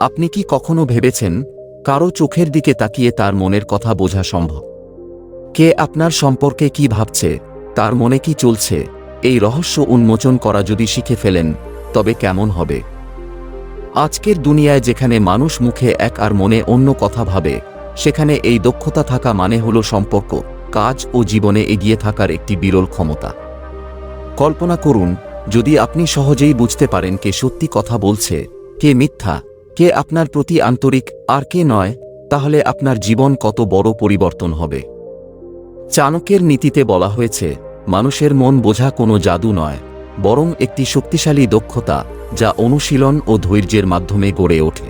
আপনি কি কখনো ভেবেছেন, কারও চোখের দিকে তাকিয়ে তার মনের কথা বোঝা সম্ভব? কে আপনার সম্পর্কে কি ভাবছে, তার মনে কি চলছে, এই রহস্য উন্মোচন করা যদি শিখে ফেলেন, তবে কেমন হবে? আজকের দুনিয়ায় যেখানে মানুষ মুখে এক আর মনে অন্য কথা ভাবে, সেখানে এই দক্ষতা থাকা মানে হল সম্পর্ক, কাজ ও জীবনে এগিয়ে থাকার একটি বিরল ক্ষমতা। কল্পনা করুন, যদি আপনি সহজেই বুঝতে পারেন কে সত্যি কথা বলছে, কে মিথ্যা কে আপনার প্রতি আন্তরিক আর কে নয়, তাহলে আপনার জীবন কত বড় পরিবর্তন হবে। চাণক্যের নীতিতে বলা হয়েছে, মানুষের মন বোঝা কোনো জাদু নয়, বরং একটি শক্তিশালী দক্ষতা যা অনুশীলন ও ধৈর্যের মাধ্যমে গড়ে ওঠে।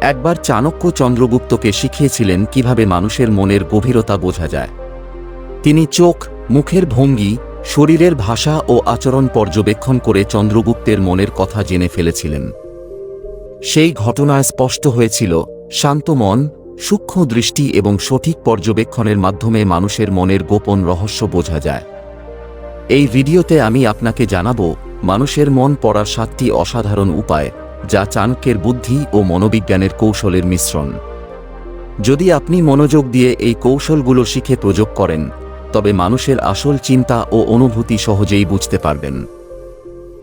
একবার চাণক্য চন্দ্রগুপ্তকে শিখিয়েছিলেন কীভাবে মানুষের মনের গভীরতা বোঝা যায়। তিনি চোখ, মুখের ভঙ্গি, শরীরের ভাষা ও আচরণ পর্যবেক্ষণ করে চন্দ্রগুপ্তের মনের কথা জেনে ফেলেছিলেন। সেই ঘটনায় স্পষ্ট হয়েছিল, শান্ত মন, সূক্ষ্ম দৃষ্টি এবং সঠিক পর্যবেক্ষণের মাধ্যমে মানুষের মনের গোপন রহস্য বোঝা যায়। এই ভিডিওতে আমি আপনাকে জানাব, মানুষের মন পড়ার সাতটি অসাধারণ উপায়, যা চাণক্যের বুদ্ধি ও মনোবিজ্ঞানের কৌশলের মিশ্রণ। যদি আপনি মনোযোগ দিয়ে এই কৌশলগুলো শিখে প্রয়োগ করেন, তবে মানুষের আসল চিন্তা ও অনুভূতি সহজেই বুঝতে পারবেন।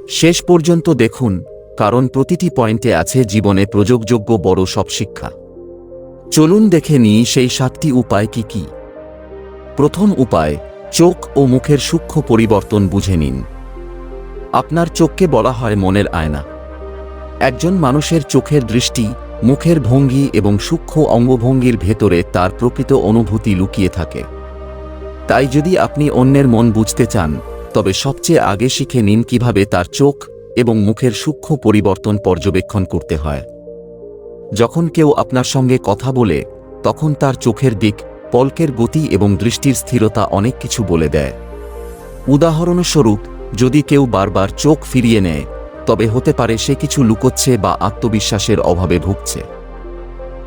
শেষ পর্যন্ত দেখুন কারণ প্রতিটি পয়েন্টে আছে জীবনে প্রযোগযোগ্য বড় সব শিক্ষা। চলুন দেখে নিই সেই সাতটি উপায় কি কি। প্রথম উপায়, চোখ ও মুখের সূক্ষ্ম পরিবর্তন বুঝে নিন। আপনার চোখকে বলা হয় মনের আয়না। একজন মানুষের চোখের দৃষ্টি, মুখের ভঙ্গি এবং সূক্ষ্ম অঙ্গভঙ্গির ভেতরে তার প্রকৃত অনুভূতি লুকিয়ে থাকে। তাই যদি আপনি অন্যের মন বুঝতে চান, তবে সবচেয়ে আগে শিখে নিন কীভাবে তার চোখ এবং মুখের সূক্ষ্ম পরিবর্তন পর্যবেক্ষণ করতে হয়। যখন কেউ আপনার সঙ্গে কথা বলে, তখন তার চোখের দিক, পলকের গতি এবং দৃষ্টির স্থিরতা অনেক কিছু বলে দেয়। উদাহরণস্বরূপ, যদি কেউ বারবার চোখ ফিরিয়ে নেয়, তবে হতে পারে সে কিছু লুকোচ্ছে বা আত্মবিশ্বাসের অভাবে ভুগছে।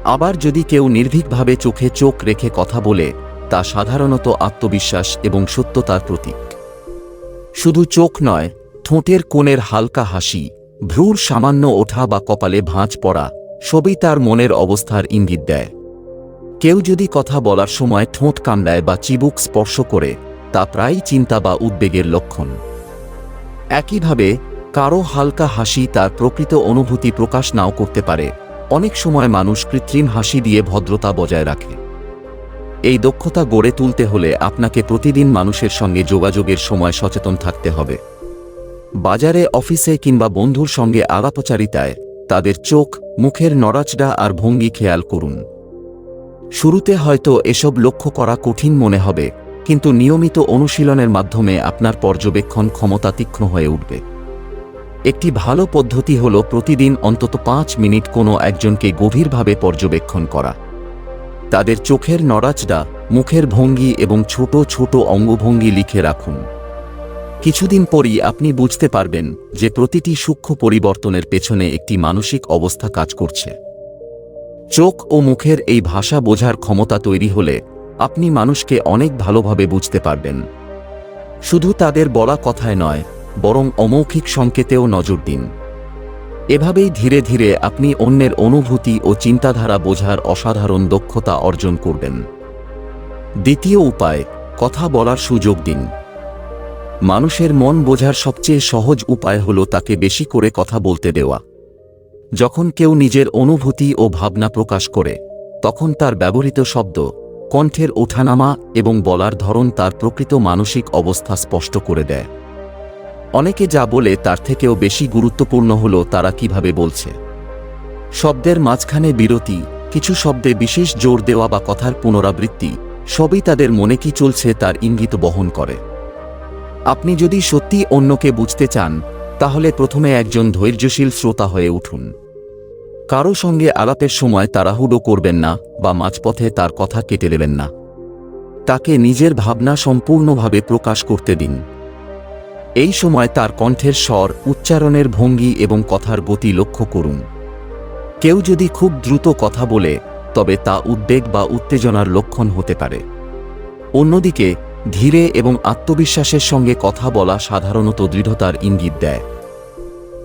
আবার যদি কেউ নির্ভীকভাবে চোখে চোখ রেখে কথা বলে, তা সাধারণত আত্মবিশ্বাস এবং সত্যতার প্রতীক। শুধু চোখ নয় ঠোঁটের কোণের হালকা হাসি, ভ্রুর সামান্য ওঠা বা কপালে ভাঁজ পড়া, সবই তার মনের অবস্থার ইঙ্গিত দেয়। কেউ যদি কথা বলার সময় ঠোঁট কামড়ায় বা চিবুক স্পর্শ করে, তা প্রায়ই চিন্তা বা উদ্বেগের লক্ষণ। একইভাবে কারও হালকা হাসি তার প্রকৃত অনুভূতি প্রকাশ নাও করতে পারে। অনেক সময় মানুষ কৃত্রিম হাসি দিয়ে ভদ্রতা বজায় রাখে। এই দক্ষতা গড়ে তুলতে হলে আপনাকে প্রতিদিন মানুষের সঙ্গে যোগাযোগের সময় সচেতন থাকতে হবে। বাজারে, অফিসে কিংবা বন্ধুর সঙ্গে আলাপচারিতায় তাদের চোখ, মুখের নড়াচড়া আর ভঙ্গি খেয়াল করুন। শুরুতে হয়তো এসব লক্ষ্য করা কঠিন মনে হবে, কিন্তু নিয়মিত অনুশীলনের মাধ্যমে আপনার পর্যবেক্ষণ ক্ষমতা তীক্ষ্ণ হয়ে উঠবে। একটি ভালো পদ্ধতি হল প্রতিদিন অন্তত পাঁচ মিনিট কোনো একজনকে গভীরভাবে পর্যবেক্ষণ করা। তাদের চোখের নড়াচড়া, মুখের ভঙ্গি এবং ছোট ছোট অঙ্গভঙ্গি লিখে রাখুন। কিছুদিন পরই আপনি বুঝতে পারবেন যে প্রতিটি সূক্ষ্ম পরিবর্তনের পেছনে একটি মানসিক অবস্থা কাজ করছে। চোখ ও মুখের এই ভাষা বোঝার ক্ষমতা তৈরি হলে আপনি মানুষকে অনেক ভালোভাবে বুঝতে পারবেন। শুধু তাদের বলা কথায় নয়, বরং অমৌখিক সংকেতেও নজর দিন। এভাবেই ধীরে ধীরে আপনি অন্যের অনুভূতি ও চিন্তাধারা বোঝার অসাধারণ দক্ষতা অর্জন করবেন। দ্বিতীয় উপায়, কথা বলার সুযোগ দিন। মানুষের মন বোঝার সবচেয়ে সহজ উপায় হল তাকে বেশি করে কথা বলতে দেওয়া। যখন কেউ নিজের অনুভূতি ও ভাবনা প্রকাশ করে, তখন তার ব্যবহৃত শব্দ, কণ্ঠের ওঠানামা এবং বলার ধরন তার প্রকৃত মানসিক অবস্থা স্পষ্ট করে দেয়। অনেকে যা বলে তার থেকেও বেশি গুরুত্বপূর্ণ হল তারা কীভাবে বলছে। শব্দের মাঝখানে বিরতি, কিছু শব্দে বিশেষ জোর দেওয়া বা কথার পুনরাবৃত্তি, সবই তাদের মনে কি চলছে তার ইঙ্গিত বহন করে। আপনি যদি সত্যি অন্যকে বুঝতে চান, তাহলে প্রথমে একজন ধৈর্যশীল শ্রোতা হয়ে উঠুন। কারও সঙ্গে আলাপের সময় তাড়াহুড়ো করবেন না বা মাঝপথে তার কথা কেটে দেবেন না। তাকে নিজের ভাবনা সম্পূর্ণভাবে প্রকাশ করতে দিন। এই সময় তার কণ্ঠের স্বর, উচ্চারণের ভঙ্গি এবং কথার গতি লক্ষ্য করুন। কেউ যদি খুব দ্রুত কথা বলে, তবে তা উদ্বেগ বা উত্তেজনার লক্ষণ হতে পারে। অন্যদিকে ধীরে এবং আত্মবিশ্বাসের সঙ্গে কথা বলা সাধারণত দৃঢ়তার ইঙ্গিত দেয়।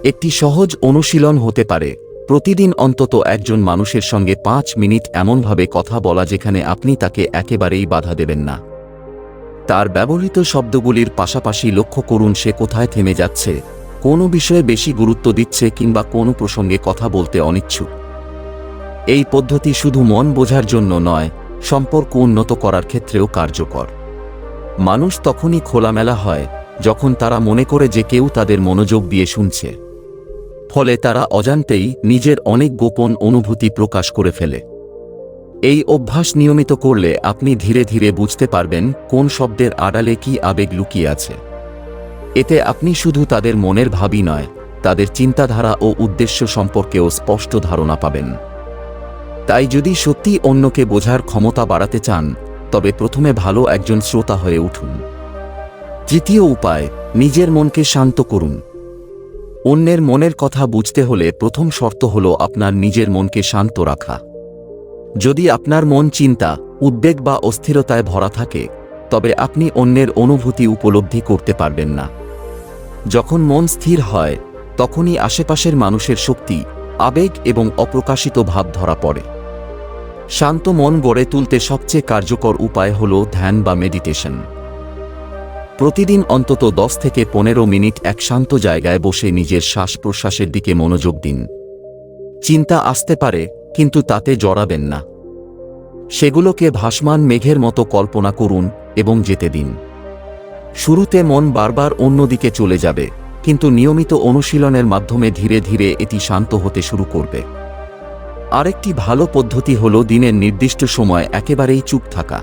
একটি সহজ অনুশীলন হতে পারে। প্রতিদিন অন্তত একজন মানুষের সঙ্গে পাঁচ মিনিট এমনভাবে কথা বলা যেখানে আপনি তাকে একেবারেই বাধা দেবেন না। তার ব্যবহৃত শব্দগুলির পাশাপাশি লক্ষ্য করুন সে কোথায় থেমে যাচ্ছে, কোনো বিষয়ে বেশি গুরুত্ব দিচ্ছে কিংবা কোনো প্রসঙ্গে কথা বলতে অনিচ্ছুক। এই পদ্ধতি শুধু মন বোঝার জন্য নয়, সম্পর্ক উন্নত করার ক্ষেত্রেও কার্যকর। মানুষ তখনই খোলামেলা হয়, যখন তারা মনে করে যে কেউ তাদের মনোযোগ দিয়ে শুনছে। ফলে তারা অজান্তেই নিজের অনেক গোপন অনুভূতি প্রকাশ করে ফেলে। এই অভ্যাস নিয়মিত করলে আপনি ধীরে ধীরে বুঝতে পারবেন কোন শব্দের আড়ালে কি আবেগ লুকিয়ে আছে। এতে আপনি শুধু তাদের মনের ভাবই নয়, তাদের চিন্তাধারা ও উদ্দেশ্য সম্পর্কেও স্পষ্ট ধারণা পাবেন। তাই যদি সত্যি অন্যকে বোঝার ক্ষমতা বাড়াতে চান তবে প্রথমে ভালো একজন শ্রোতা হয়ে উঠুন। তৃতীয় উপায়, নিজের মনকে শান্ত করুন। অন্যের মনের কথা বুঝতে হলে প্রথম শর্ত হল আপনার নিজের মনকে শান্ত রাখা। যদি আপনার মন চিন্তা, উদ্বেগ বা অস্থিরতায় ভরা থাকে, তবে আপনি অন্যের অনুভূতি উপলব্ধি করতে পারবেন না। যখন মন স্থির হয়, তখনই আশেপাশের মানুষের শক্তি, আবেগ এবং অপ্রকাশিত ভাব ধরা পড়ে। শান্ত মন গড়ে তুলতে সবচেয়ে কার্যকর উপায় হল ধ্যান বা মেডিটেশন প্রতিদিন অন্তত দশ থেকে পনেরো মিনিট এক শান্ত জায়গায় বসে নিজের শ্বাস প্রশ্বাসের দিকে মনোযোগ দিন। চিন্তা আসতে পারে, কিন্তু তাতে জড়াবেন না। সেগুলোকে ভাসমান মেঘের মতো কল্পনা করুন এবং যেতে দিন। শুরুতে মন বারবার অন্যদিকে চলে যাবে, কিন্তু নিয়মিত অনুশীলনের মাধ্যমে ধীরে ধীরে এটি শান্ত হতে শুরু করবে। আরেকটি ভালো পদ্ধতি হল দিনের নির্দিষ্ট সময় একেবারেই চুপ থাকা।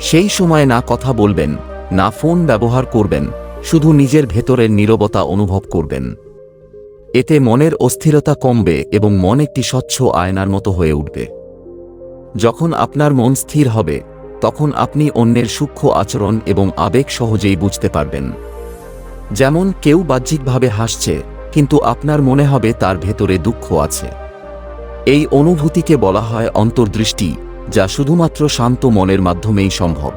সেই সময় না কথা বলবেন, না ফোন ব্যবহার করবেন, শুধু নিজের ভেতরের নীরবতা অনুভব করবেন। এতে মনের অস্থিরতা কমবে এবং মন একটি স্বচ্ছ আয়নার মতো হয়ে উঠবে। যখন আপনার মন স্থির হবে, তখন আপনি অন্যের সূক্ষ্ম আচরণ এবং আবেগ সহজেই বুঝতে পারবেন। যেমন কেউ বাহ্যিকভাবে হাসছে, কিন্তু আপনার মনে হবে তার ভেতরে দুঃখ আছে। এই অনুভূতিকে বলা হয় অন্তর্দৃষ্টি, যা শুধুমাত্র শান্ত মনের মাধ্যমেই সম্ভব।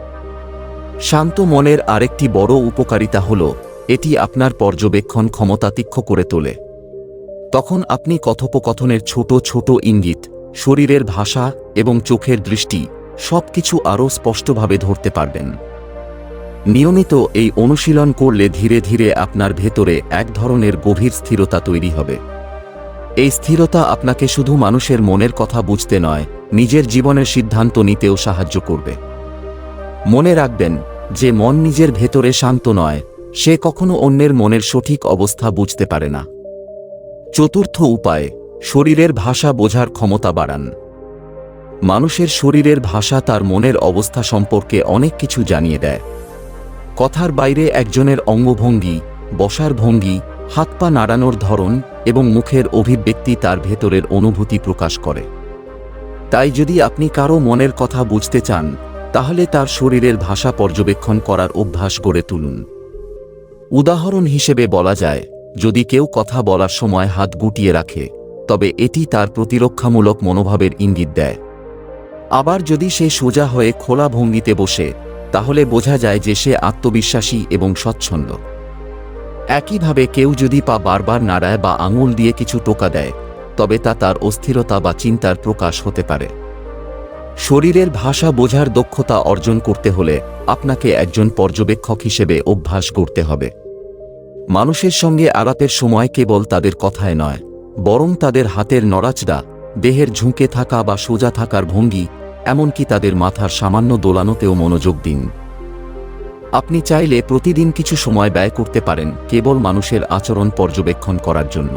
শান্ত মনের আরেকটি বড় উপকারিতা হল, এটি আপনার পর্যবেক্ষণ ক্ষমতা করে তোলে। তখন আপনি কথোপকথনের ছোট ছোট ইঙ্গিত, শরীরের ভাষা এবং চোখের দৃষ্টি সবকিছু আরও স্পষ্টভাবে ধরতে পারবেন। নিয়মিত এই অনুশীলন করলে ধীরে ধীরে আপনার ভেতরে এক ধরনের গভীর স্থিরতা তৈরি হবে। এই স্থিরতা আপনাকে শুধু মানুষের মনের কথা বুঝতে নয়, নিজের জীবনের সিদ্ধান্ত নিতেও সাহায্য করবে। মনে রাখবেন, যে মন নিজের ভেতরে শান্ত নয়, সে কখনো অন্যের মনের সঠিক অবস্থা বুঝতে পারে না। চতুর্থ উপায়, শরীরের ভাষা বোঝার ক্ষমতা বাড়ান। মানুষের শরীরের ভাষা তার মনের অবস্থা সম্পর্কে অনেক কিছু জানিয়ে দেয়। কথার বাইরে একজনের অঙ্গভঙ্গি, বসার ভঙ্গি, হাত পা নাড়ানোর ধরন এবং মুখের অভিব্যক্তি তার ভেতরের অনুভূতি প্রকাশ করে। তাই যদি আপনি কারও মনের কথা বুঝতে চান, তাহলে তার শরীরের ভাষা পর্যবেক্ষণ করার অভ্যাস গড়ে তুলুন। উদাহরণ হিসেবে বলা যায়, যদি কেউ কথা বলার সময় হাত গুটিয়ে রাখে, তবে এটি তার প্রতিরক্ষামূলক মনোভাবের ইঙ্গিত দেয়। আবার যদি সে সোজা হয়ে খোলা ভঙ্গিতে বসে, তাহলে বোঝা যায় যে সে আত্মবিশ্বাসী এবং স্বচ্ছন্দ। একইভাবে কেউ যদি পা বারবার নাড়ায় বা আঙুল দিয়ে কিছু টোকা দেয়, তবে তা তার অস্থিরতা বা চিন্তার প্রকাশ হতে পারে। শরীরের ভাষা বোঝার দক্ষতা অর্জন করতে হলে আপনাকে একজন পর্যবেক্ষক হিসেবে অভ্যাস করতে হবে। মানুষের সঙ্গে আলাপের সময় কেবল তাদের কথায় নয়, বরং তাদের হাতের নড়াচড়া, দেহের ঝুঁকে থাকা বা সোজা থাকার ভঙ্গি, এমনকি তাদের মাথার সামান্য দোলানোতেও মনোযোগ দিন। আপনি চাইলে প্রতিদিন কিছু সময় ব্যয় করতে পারেন কেবল মানুষের আচরণ পর্যবেক্ষণ করার জন্য।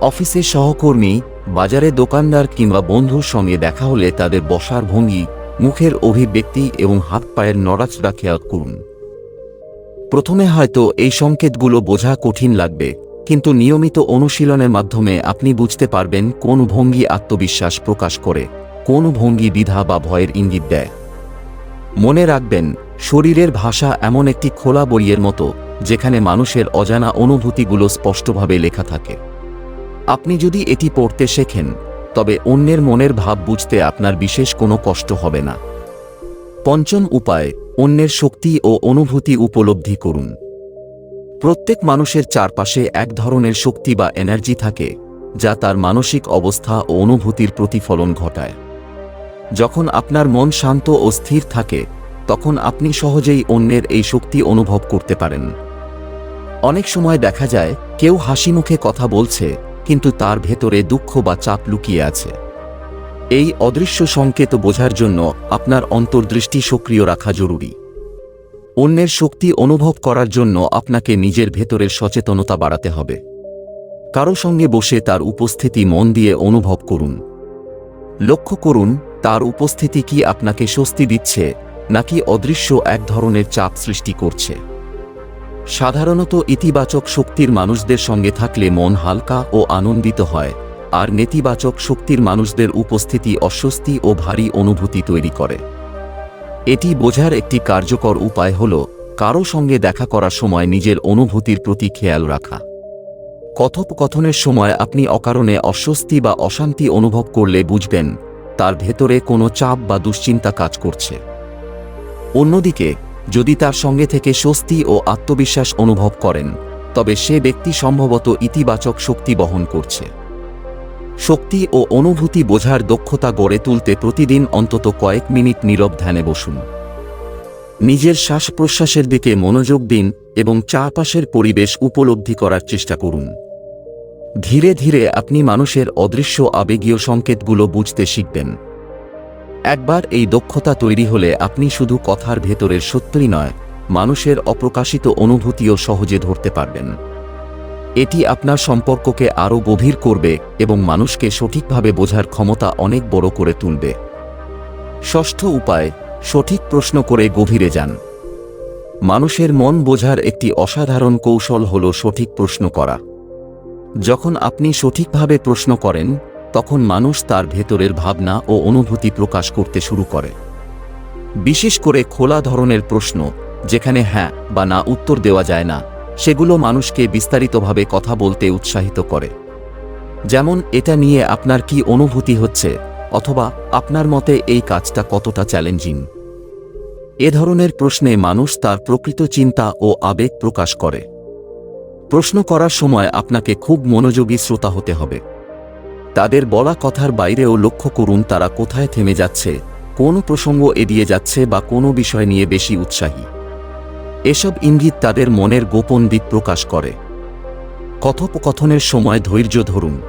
অফিসে সহকর্মী, বাজারে দোকানদার কিংবা বন্ধুর সঙ্গে দেখা হলে তাদের বসার ভঙ্গি, মুখের অভিব্যক্তি এবং হাত পায়ের নড়াচড়া খেয়াল করুন। প্রথমে হয়তো এই সংকেতগুলো বোঝা কঠিন লাগবে, কিন্তু নিয়মিত অনুশীলনের মাধ্যমে আপনি বুঝতে পারবেন কোন ভঙ্গি আত্মবিশ্বাস প্রকাশ করে, কোন ভঙ্গি দ্বিধা বা ভয়ের ইঙ্গিত দেয়। মনে রাখবেন শরীরের ভাষা এমন একটি খোলা বইয়ের মতো, যেখানে মানুষের অজানা অনুভূতিগুলো স্পষ্টভাবে লেখা থাকে। আপনি যদি এটি পড়তে শেখেন, তবে অন্যের মনের ভাব বুঝতে আপনার বিশেষ কোনো কষ্ট হবে না। পঞ্চম উপায়, অন্যের শক্তি ও অনুভূতি উপলব্ধি করুন। প্রত্যেক মানুষের চারপাশে এক ধরনের শক্তি বা এনার্জি থাকে, যা তার মানসিক অবস্থা ও অনুভূতির প্রতিফলন ঘটায়। যখন আপনার মন শান্ত ও স্থির থাকে তখন আপনি সহজেই অন্যের এই শক্তি অনুভব করতে পারেন। অনেক সময় দেখা যায়, কেউ হাসি মুখে কথা বলছে, কিন্তু তার ভেতরে দুঃখ বা চাপ লুকিয়ে আছে। এই অদৃশ্য সংকেত বোঝার জন্য আপনার অন্তর্দৃষ্টি সক্রিয় রাখা জরুরি। অন্যের শক্তি অনুভব করার জন্য আপনাকে নিজের ভেতরের সচেতনতা বাড়াতে হবে। কারও সঙ্গে বসে তার উপস্থিতি মন দিয়ে অনুভব করুন। লক্ষ্য করুন, তার উপস্থিতি কি আপনাকে স্বস্তি দিচ্ছে নাকি অদৃশ্য এক ধরনের চাপ সৃষ্টি করছে। সাধারণত ইতিবাচক শক্তির মানুষদের সঙ্গে থাকলে মন হালকা ও আনন্দিত হয়, আর নেতিবাচক শক্তির মানুষদের উপস্থিতি অস্বস্তি ও ভারী অনুভূতি তৈরি করে। এটি বোঝার একটি কার্যকর উপায় হল কারও সঙ্গে দেখা করার সময় নিজের অনুভূতির প্রতি খেয়াল রাখা। কথোপকথনের সময় আপনি অকারণে অস্বস্তি বা অশান্তি অনুভব করলে বুঝবেন, তার ভেতরে কোনো চাপ বা দুশ্চিন্তা কাজ করছে। অন্যদিকে, যদি তার সঙ্গে থেকে স্বস্তি ও আত্মবিশ্বাস অনুভব করেন, তবে সে ব্যক্তি সম্ভবত ইতিবাচক শক্তি বহন করছে। শক্তি ও অনুভূতি বোঝার দক্ষতা গড়ে তুলতে প্রতিদিন অন্তত কয়েক মিনিট নীরব ধ্যানে বসুন। নিজের শ্বাস প্রশ্বাসের দিকে মনোযোগ দিন এবং চারপাশের পরিবেশ উপলব্ধি করার চেষ্টা করুন। ধীরে ধীরে আপনি মানুষের অদৃশ্য আবেগীয় সংকেতগুলো বুঝতে শিখবেন। একবার এই দক্ষতা তৈরি হলে আপনি শুধু কথার ভেতরের সত্যই নয়, মানুষের অপ্রকাশিত অনুভূতিও সহজে ধরতে পারবেন। এটি আপনার সম্পর্ককে আরও গভীর করবে এবং মানুষকে সঠিকভাবে বোঝার ক্ষমতা অনেক বড় করে তুলবে। ষষ্ঠ উপায়, সঠিক প্রশ্ন করে গভীরে যান। মানুষের মন বোঝার একটি অসাধারণ কৌশল হল সঠিক প্রশ্ন করা। যখন আপনি সঠিকভাবে প্রশ্ন করেন তখন মানুষ তার ভেতরের ভাবনা ও অনুভূতি প্রকাশ করতে শুরু করে। বিশেষ করে খোলা ধরনের প্রশ্ন, যেখানে হ্যাঁ বা না উত্তর দেওয়া যায় না, সেগুলো মানুষকে বিস্তারিতভাবে কথা বলতে উৎসাহিত করে। যেমন, এটা নিয়ে আপনার কি অনুভূতি হচ্ছে, অথবা আপনার মতে এই কাজটা কতটা চ্যালেঞ্জিং? এ ধরনের প্রশ্নে মানুষ তার প্রকৃত চিন্তা ও আবেগ প্রকাশ করে। প্রশ্ন করার সময় আপনাকে খুব মনোযোগী শ্রোতা হতে হবে। তাদের বলা কথার বাইরেও লক্ষ্য করুন তারা কোথায় থেমে যাচ্ছে, কোন প্রসঙ্গ এড়িয়ে যাচ্ছে বা কোনো বিষয় নিয়ে বেশি উৎসাহী। এসব ইঙ্গিত তাদের মনের গোপন দিক প্রকাশ করে। কথোপকথনের সময় ধৈর্য ধরুন।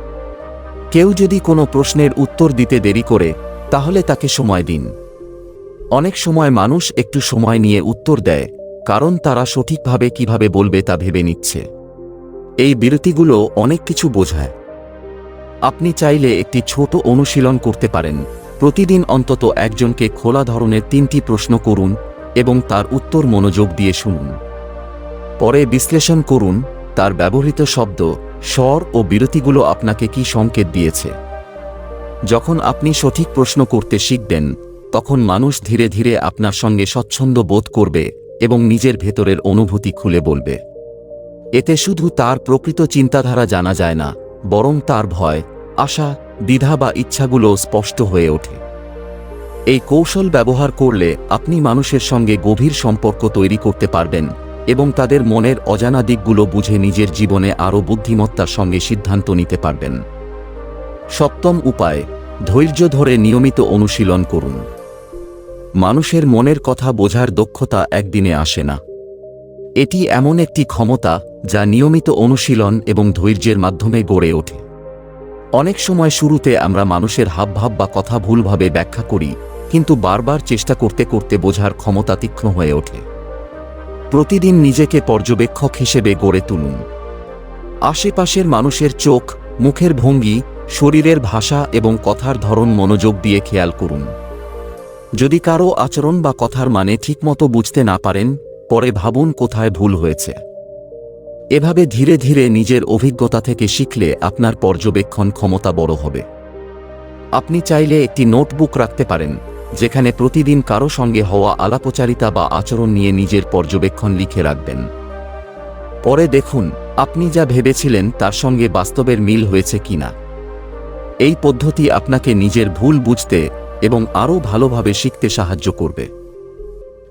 কেউ যদি কোনো প্রশ্নের উত্তর দিতে দেরি করে, তাহলে তাকে সময় দিন। অনেক সময় মানুষ একটু সময় নিয়ে উত্তর দেয়, কারণ তারা সঠিকভাবে কীভাবে বলবে তা ভেবে নিচ্ছে। এই বিরতিগুলো অনেক কিছু বোঝায়। আপনি চাইলে একটি ছোট অনুশীলন করতে পারেন। প্রতিদিন অন্তত একজনকে খোলা ধরনের তিনটি প্রশ্ন করুন এবং তার উত্তর মনোযোগ দিয়ে শুনুন। পরে বিশ্লেষণ করুন, তার ব্যবহৃত শব্দ, স্বর ও বিরতিগুলো আপনাকে কি সংকেত দিয়েছে। যখন আপনি সঠিক প্রশ্ন করতে শিখবেন, তখন মানুষ ধীরে ধীরে আপনার সঙ্গে স্বচ্ছন্দ বোধ করবে এবং নিজের ভেতরের অনুভূতি খুলে বলবে। এতে শুধু তার প্রকৃত চিন্তাধারা জানা যায় না বরং তার ভয়, আশা, দ্বিধা বা ইচ্ছাগুলো স্পষ্ট হয়ে ওঠে। এই কৌশল ব্যবহার করলে আপনি মানুষের সঙ্গে গভীর সম্পর্ক তৈরি করতে পারবেন এবং তাদের মনের অজানা দিকগুলো বুঝে নিজের জীবনে আরও বুদ্ধিমত্তার সঙ্গে সিদ্ধান্ত নিতে পারবেন। সপ্তম উপায়, ধৈর্য ধরে নিয়মিত অনুশীলন করুন। মানুষের মনের কথা বোঝার দক্ষতা একদিনে আসে না। এটি এমন একটি ক্ষমতা যা নিয়মিত অনুশীলন এবং ধৈর্যের মাধ্যমে গড়ে ওঠে। অনেক সময় শুরুতে আমরা মানুষের হাবভাব বা কথা ভুলভাবে ব্যাখ্যা করি, কিন্তু বারবার চেষ্টা করতে করতে বোঝার ক্ষমতা তীক্ষ্ণ হয়ে ওঠে। প্রতিদিন নিজেকে পর্যবেক্ষক হিসেবে গড়ে তুলুন। আশেপাশের মানুষের চোখ, মুখের ভঙ্গি, শরীরের ভাষা এবং কথার ধরন মনোযোগ দিয়ে খেয়াল করুন। যদি কারও আচরণ বা কথার মানে ঠিকমতো বুঝতে না পারেন, পরে ভাবুন কোথায় ভুল হয়েছে। এভাবে ধীরে ধীরে নিজের অভিজ্ঞতা থেকে শিখলে আপনার পর্যবেক্ষণ ক্ষমতা বড় হবে। আপনি চাইলে একটি নোটবুক রাখতে পারেন, যেখানে প্রতিদিন কারও সঙ্গে হওয়া আলাপচারিতা বা আচরণ নিয়ে নিজের পর্যবেক্ষণ লিখে রাখবেন। পরে দেখুন, আপনি যা ভেবেছিলেন তার সঙ্গে বাস্তবের মিল হয়েছে কিনা। এই পদ্ধতি আপনাকে নিজের ভুল বুঝতে এবং আরও ভালোভাবে শিখতে সাহায্য করবে।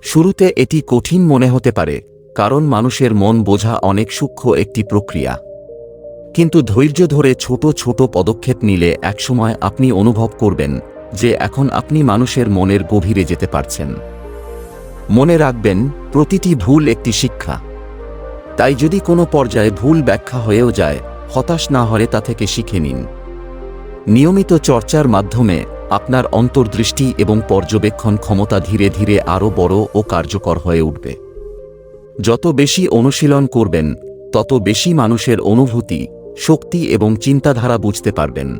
শুরুতে এটি কঠিন মনে হতে পারে কারণ মানুষের মন বোঝা অনেক সূক্ষ্ম একটি প্রক্রিয়া। কিন্তু ধৈর্য ধরে ছোট ছোট পদক্ষেপ নিলে একসময় আপনি অনুভব করবেন যে এখন আপনি মানুষের মনের গভীরে যেতে পারছেন। মনে রাখবেন, প্রতিটি ভুল একটি শিক্ষা। তাই যদি কোনো পর্যায়ে ভুল ব্যাখ্যা হয়েও যায়, হতাশ না হলে তা থেকে শিখে নিন। নিয়মিত চর্চার মাধ্যমে আপনার অন্তর্দৃষ্টি এবং পর্যবেক্ষণ ক্ষমতা ধীরে ধীরে আরও বড় ও কার্যকর হয়ে উঠবে। যত বেশি অনুশীলন করবেন, তত বেশি মানুষের অনুভূতি, শক্তি এবং চিন্তাধারা বুঝতে পারবেন।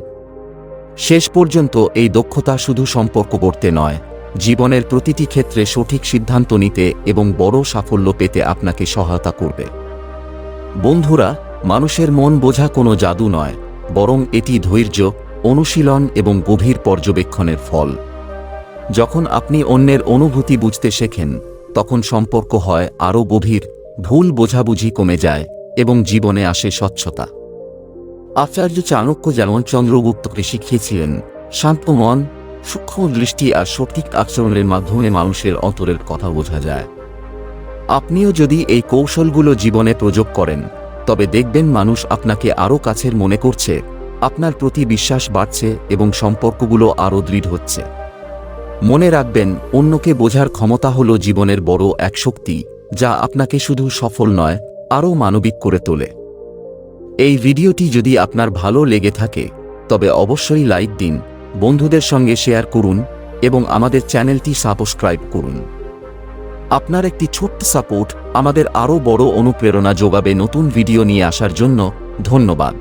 শেষ পর্যন্ত এই দক্ষতা শুধু সম্পর্ক করতে নয়, জীবনের প্রতিটি ক্ষেত্রে সঠিক সিদ্ধান্ত নিতে এবং বড় সাফল্য পেতে আপনাকে সহায়তা করবে। বন্ধুরা, মানুষের মন বোঝা কোনো জাদু নয়, বরং এটি ধৈর্য, অনুশীলন এবং গভীর পর্যবেক্ষণের ফল। যখন আপনি অন্যের অনুভূতি বুঝতে শেখেন তখন সম্পর্ক হয় আরও গভীর, ভুল বোঝাবুঝি কমে যায় এবং জীবনে আসে স্বচ্ছতা। আচার্য চাণক্য যেমন চন্দ্রগুপ্তকে শিখিয়েছিলেন শান্ত মন, সূক্ষ্ম দৃষ্টি আর সঠিক আচরণের মাধ্যমে মানুষের অন্তরের কথা বোঝা যায়। আপনিও যদি এই কৌশলগুলো জীবনে প্রয়োগ করেন, তবে দেখবেন মানুষ আপনাকে আরও কাছের মনে করছে, আপনার প্রতি বিশ্বাস বাড়ছে এবং সম্পর্কগুলো আরও দৃঢ় হচ্ছে। মনে রাখবেন, অন্যকে বোঝার ক্ষমতা হল জীবনের বড় এক শক্তি, যা আপনাকে শুধু সফল নয়, আরও মানবিক করে তোলে। এই ভিডিওটি যদি আপনার ভালো লেগে থাকে, তবে অবশ্যই লাইক দিন, বন্ধুদের সঙ্গে শেয়ার করুন, এবং আমাদের চ্যানেলটি সাবস্ক্রাইব করুন। আপনার একটি ছোট্ট সাপোর্ট আমাদের আরও বড় অনুপ্রেরণা যোগাবে নতুন ভিডিও নিয়ে আসার জন্য ধন্যবাদ।